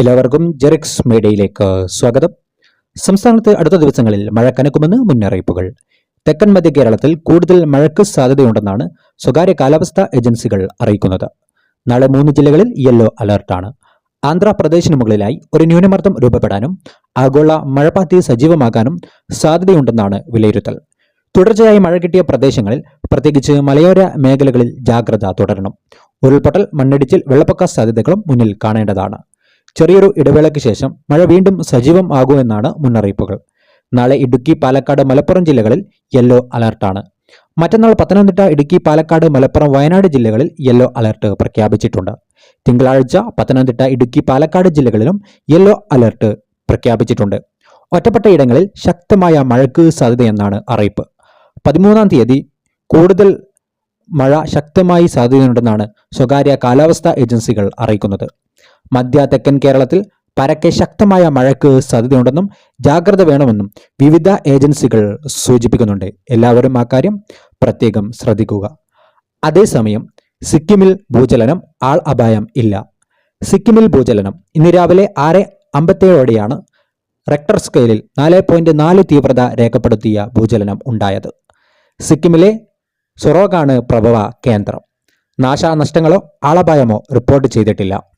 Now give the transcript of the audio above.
എല്ലാവർക്കും ജെറിക്സ് മീഡിയയിലേക്ക് സ്വാഗതം. സംസ്ഥാനത്ത് അടുത്ത ദിവസങ്ങളിൽ മഴ കനക്കുമെന്ന് മുന്നറിയിപ്പുകൾ. തെക്കൻ മധ്യ കേരളത്തിൽ കൂടുതൽ മഴയ്ക്ക് സാധ്യതയുണ്ടെന്നാണ് സ്വകാര്യ കാലാവസ്ഥാ ഏജൻസികൾ അറിയിക്കുന്നത്. നാളെ മൂന്ന് ജില്ലകളിൽ യെല്ലോ അലർട്ടാണ്. ആന്ധ്രാപ്രദേശിന് മുകളിലായി ഒരു ന്യൂനമർദ്ദം രൂപപ്പെടാനും ആഗോള മഴപാത്തി സജീവമാകാനും സാധ്യതയുണ്ടെന്നാണ് വിലയിരുത്തൽ. തുടർച്ചയായി മഴ കിട്ടിയ പ്രദേശങ്ങളിൽ പ്രത്യേകിച്ച് മലയോര മേഖലകളിൽ ജാഗ്രത തുടരണം. ഉരുൾപൊട്ടൽ മണ്ണിടിച്ചിൽ വെള്ളപ്പൊക്ക സാധ്യതകളും മുന്നിൽ കാണേണ്ടതാണ്. ചെറിയൊരു ഇടവേളയ്ക്ക് ശേഷം മഴ വീണ്ടും സജീവം ആകുമെന്നാണ് മുന്നറിയിപ്പുകൾ. നാളെ ഇടുക്കി പാലക്കാട് മലപ്പുറം ജില്ലകളിൽ യെല്ലോ അലർട്ടാണ് മറ്റന്നാൾ പത്തനംതിട്ട ഇടുക്കി പാലക്കാട് മലപ്പുറം വയനാട് ജില്ലകളിൽ യെല്ലോ അലർട്ട് പ്രഖ്യാപിച്ചിട്ടുണ്ട്. തിങ്കളാഴ്ച പത്തനംതിട്ട ഇടുക്കി പാലക്കാട് ജില്ലകളിലും യെല്ലോ അലർട്ട് പ്രഖ്യാപിച്ചിട്ടുണ്ട്. ഒറ്റപ്പെട്ട ഇടങ്ങളിൽ ശക്തമായ മഴയ്ക്ക് സാധ്യതയെന്നാണ് അറിയിപ്പ്. പതിമൂന്നാം തീയതി കൂടുതൽ മഴ ശക്തമായി സാധ്യതയുണ്ടെന്നാണ് സ്വകാര്യ കാലാവസ്ഥാ ഏജൻസികൾ അറിയിക്കുന്നത്. മധ്യ തെക്കൻ കേരളത്തിൽ പരക്കെ ശക്തമായ മഴയ്ക്ക് സാധ്യതയുണ്ടെന്നും ജാഗ്രത വേണമെന്നും വിവിധ ഏജൻസികൾ സൂചിപ്പിക്കുന്നുണ്ട്. എല്ലാവരും ആ കാര്യം പ്രത്യേകം ശ്രദ്ധിക്കുക. അതേസമയം സിക്കിമിൽ ഭൂചലനം ആൾ അപായം ഇല്ല. സിക്കിമിൽ ഭൂചലനം ഇന്ന് രാവിലെ ആറ് അമ്പത്തേഴോടെയാണ് റെക്ടർ സ്കെയിലിൽ നാല് പോയിന്റ് നാല് തീവ്രത രേഖപ്പെടുത്തിയ ഭൂചലനം ഉണ്ടായത്. സിക്കിമിലെ സൊറോഗാണ് പ്രഭവ കേന്ദ്രം. നാശനഷ്ടങ്ങളോ ആളപായമോ റിപ്പോർട്ട് ചെയ്തിട്ടില്ല.